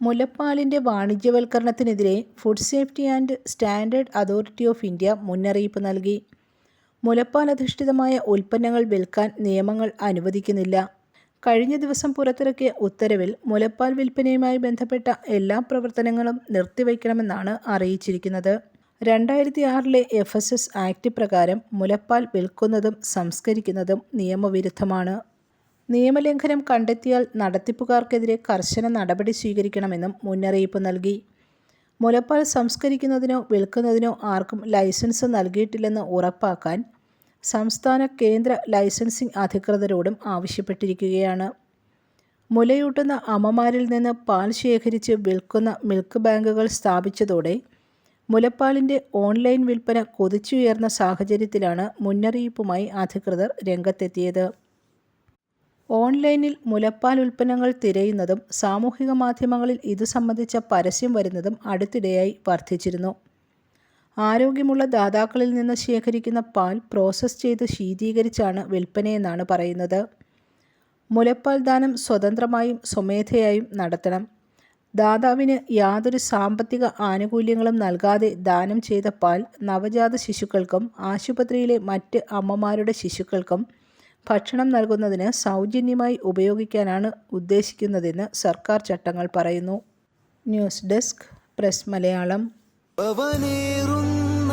മുലപ്പാലിന്റെ വാണിജ്യവൽക്കരണത്തിനെതിരെ food safety and standard authority of India മുന്നറിയിപ്പ് നൽകി. മുലപ്പാൽ അധിഷ്ഠിതമായ ഉൽപ്പന്നങ്ങൾ വിൽക്കാൻ നിയമങ്ങൾ അനുവദിക്കുന്നില്ല. കഴിഞ്ഞ ദിവസം പുറത്തിറക്കിയ ഉത്തരവിൽ മുലപ്പാൽ വിൽപ്പനയുമായി ബന്ധപ്പെട്ട എല്ലാ പ്രവർത്തനങ്ങളും നിർത്തിവയ്ക്കണമെന്നാണ് അറിയിച്ചിരിക്കുന്നത്. രണ്ടായിരത്തി ആറിലെ എഫ്. എസ്. എസ്. ആക്ട് പ്രകാരം മുലപ്പാൽ വിൽക്കുന്നതും സംസ്കരിക്കുന്നതും നിയമവിരുദ്ധമാണ്. നിയമലംഘനം കണ്ടെത്തിയാൽ നടത്തിപ്പുകാർക്കെതിരെ കർശന നടപടി സ്വീകരിക്കണമെന്നും മുന്നറിയിപ്പ് നൽകി. മുലപ്പാൽ സംസ്കരിക്കുന്നതിനോ വിൽക്കുന്നതിനോ ആർക്കും ലൈസൻസ് നൽകിയിട്ടില്ലെന്ന് ഉറപ്പാക്കാൻ സംസ്ഥാന, കേന്ദ്ര ലൈസൻസിംഗ് അധികൃതരോടും ആവശ്യപ്പെട്ടിരിക്കുകയാണ്. മുലയൂട്ടുന്ന അമ്മമാരിൽ നിന്ന് പാൽ ശേഖരിച്ച് വിൽക്കുന്ന മിൽക്ക് ബാങ്കുകൾ സ്ഥാപിച്ചതോടെ മുലപ്പാലിന്റെ ഓൺലൈൻ വിൽപ്പന കൊതിച്ചുയർന്ന സാഹചര്യത്തിലാണ് മുന്നറിയിപ്പുമായി അധികൃതർ രംഗത്തെത്തിയത്. ഓൺലൈനിൽ മുലപ്പാൽ ഉൽപ്പന്നങ്ങൾ തിരയുന്നതും സാമൂഹിക മാധ്യമങ്ങളിൽ ഇതു സംബന്ധിച്ച പരസ്യം വരുന്നതും അടുത്തിടെയായി വർദ്ധിച്ചിരുന്നു ആരോഗ്യമുള്ള ദാതാക്കളിൽ നിന്ന് ശേഖരിക്കുന്ന പാൽ പ്രോസസ്സ് ചെയ്ത് ശീതീകരിച്ചാണ് വിൽപ്പനയെന്നാണ് പറയുന്നത്. മുലപ്പാൽ ദാനം സ്വതന്ത്രമായും സ്വമേധയായും നടത്തണം. ദാതാവിന് യാതൊരു സാമ്പത്തിക ആനുകൂല്യങ്ങളും നൽകാതെ ദാനം ചെയ്ത പാൽ നവജാത ശിശുക്കൾക്കും ആശുപത്രിയിലെ മറ്റ് അമ്മമാരുടെ ശിശുക്കൾക്കും ഭക്ഷണം നൽകുന്നതിന് സൗജന്യമായി ഉപയോഗിക്കാനാണ് ഉദ്ദേശിക്കുന്നതെന്ന് സർക്കാർ ചട്ടങ്ങൾ പറയുന്നു. News desk press Malayalam പവനേറുന്ന